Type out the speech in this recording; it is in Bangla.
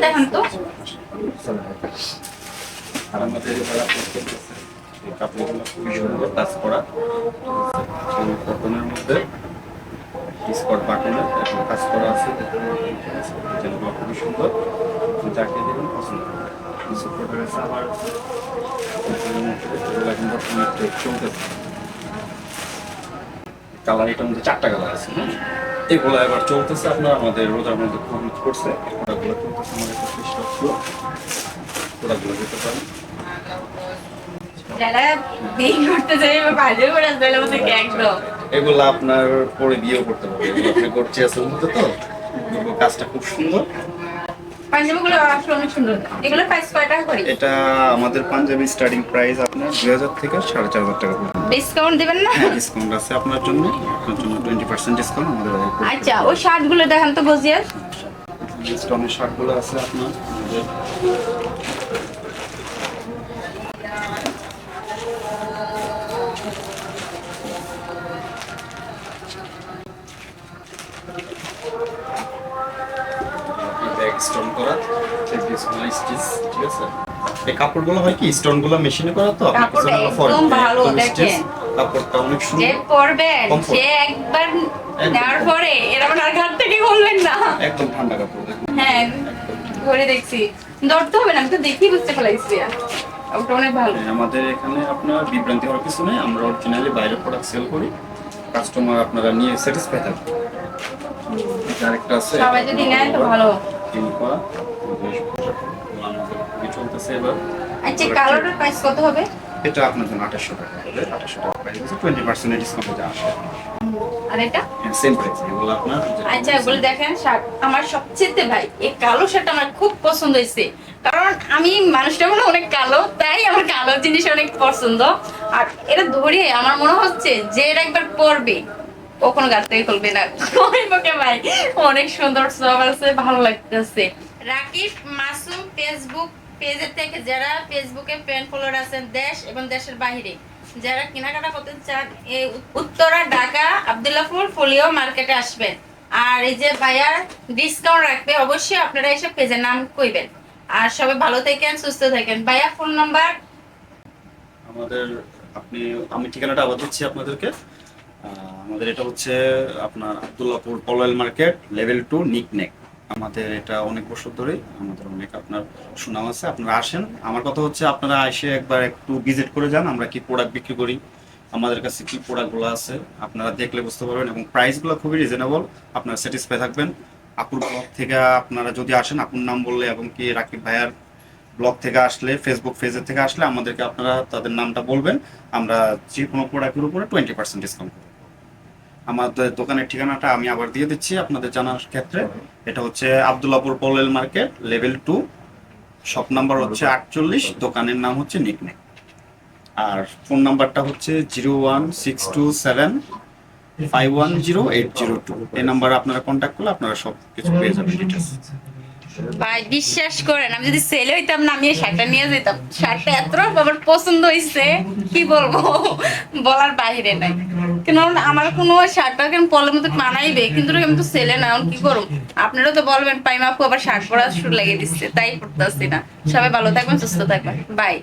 দেখান তো। আর আমাদের কাপড়গুলো খুবই টাচ করা। কটনের কাজ করা আছে। খুবই সুন্দর। যাকে দেবেন পছন্দ কিছু কালার এটার মধ্যে চারটা কালার আছে হ্যাঁ? এগুলো এবার চলতেছে আপনার আমাদের রোজার মধ্যে খরচ করছে। প্রোডাক্টগুলো চলতেছে আমাদের প্রোডাক্টগুলো যেতে পারেন। বিয়ে এগুলো আপনার পরে বিয়েও করতে এগুলো আপনি করছি আছে তো। কাজটা খুব সুন্দর। পাঞ্জাবিগুলো আসলে অনেক সুন্দর। এগুলো প্রাইস কয় টাকা করে? এটা আমাদের পাঞ্জাবি স্টার্টিং প্রাইস আপনার দুই হাজার থেকে সাড়ে চার হাজার টাকা পর্যন্ত। ডিসকাউন্ট দিবেন না? ডিসকাউন্ট আছে আপনার জন্য। আপনার জন্য ডিসকাউন্ট আমাদের আচ্ছা ওই শার্টগুলো দেখান তো গজিয়ার। শার্টগুলো আছে আপনার। স্টোন করা। স্টিচ ঠিক আছে? এই কাপড়গুলো হয় কি স্টোনগুলো মেশিনে করা তো? আপনার ফল ভালো, দেখেন। কাপড়টা অনেক যে পরবেন. সে একবার নেওয়ার পরে এরকম আর ঘাট থেকে খুলবেন না। একদম ঠান্ডা কাপড় হ্যাঁ ধরে দেখছি। ধরতে হবে না আমি তো দেখেই বুঝতে পারছি ওটা অনেক ভালো। হ্যাঁ, আমাদের এখানে আপনার বিভ্রান্তি হওয়ার কিছু নেই। আমরা অরিজিনালি বাইরে প্রোডাক্ট সেল করি। কাস্টমার আপনারা নিয়ে স্যাটিসফাই থাকবে আরেকটা আছে। সবাই যদি নেয় তো ভালো। কিনপা আমাদের খুবই চলতেছে এবার আচ্ছা কালোটার প্রাইস কত হবে? এটা আপনার জন্য আঠাশশো টাকা হবে। আঠাশশো টাকা প্রাইস আছে টোয়েন্টি পার্সেন্ট ডিসকাউন্ট যা আসে। আর এটা? সেম প্রাইস এগুলো আপনার আচ্ছা এগুলো দেখেন শার্ট আমার সবচেয়ে ভাই এই কালো শার্ট আমার খুব পছন্দ হয়েছে। কারণ আমি মানুষটা মনে অনেক কালো তাই আমার কালো জিনিস অনেক পছন্দ। আর এটা ধরে আমার মনে হচ্ছে যে এটা একবার পরবে। কখনো গাছ থেকে খুলবে না। মুখে ভাই অনেক সুন্দর সব আছে ভালো লাগতেছে। রাকিব মাসুম ফেসবুক পেজের থেকে যারা ফেসবুকে ফ্রেন্ড ফলোয়ার আছেন দেশ এবং দেশের বাইরে যারা কেনাকাটা করতে চান এই উত্তরা ঢাকা আবদুল্লাপুর ফলিও মার্কেটে আসবেন। আর এই যে ভাইয়ার ডিসকাউন্ট রাখবে অবশ্যই আপনারা এসে পেজের নাম কইবেন। আর সবাই ভালো থাকেন সুস্থ থাকেন। ভাইয়া ফোন নাম্বার আমাদের আপনি আমি ঠিকানাটা আবার দিচ্ছি আপনাদেরকে। আমাদের এটা হচ্ছে আপনার Abdullapur Polwel market level two নিকনেক আমাদের এটা অনেক বছর ধরে আমাদের অনেক আপনার সুনাম আছে, আপনারা আসেন। আমার কথা হচ্ছে, আপনারা এসে একবার একটু ভিজিট করে যান, আমরা কি প্রোডাক্ট বিক্রি করি, আমাদের কাছে কি প্রোডাক্টগুলো আছে, আপনারা দেখলে বুঝতে পারবেন এবং প্রাইসগুলো খুবই রিজনেবল আপনারা স্যাটিসফাই থাকবেন। আপুর ব্লগ থেকে আপনারা যদি আসেন, আপুর নাম বললে এবং কি রাকিব ভাইয়ার ব্লগ থেকে আসলে ফেসবুক পেজের থেকে আসলে আমাদেরকে আপনারা তাদের নামটা বলবেন। আমরা যে কোনো প্রোডাক্টের উপরে টোয়েন্টি পার্সেন্ট ডিসকাউন্ট করব। আমাদের দোকানের ঠিকানাটা আমি আবার দিয়ে দিচ্ছি আপনাদের জানার ক্ষেত্রে। এটা হচ্ছে Abdullapur পলেল market, level two. Shop number হচ্ছে আটচল্লিশ, দোকানের নাম হচ্ছে নিকনেক। আর ফোন নাম্বারটা হচ্ছে zero one six two seven five one zero eight zero two. এই নাম্বারে আপনারা কন্ট্যাক্ট করলে আপনারা সব কিছু পেয়ে যাবেন ডিটেলস ভাই, বিশ্বাস করেন, আমি যদি সেল হইতাম না, আমি শার্টটা নিয়ে যেতাম। শার্টটা এত আমার পছন্দ হয়েছে কি বলব, বলার বাইরে নাই। কারণ আমার কোনো শার্টটা কেন পলের মতো মানাইবে? কিন্তু আমি তো সেলে না কি করব আপনারা তো বলবেন পাইমাপু আবার শার্ট পরা শুরু লাগিয়ে দিচ্ছে, তাই পড়তেছি না। সবাই ভালো থাকবেন, সুস্থ থাকবেন। বাই।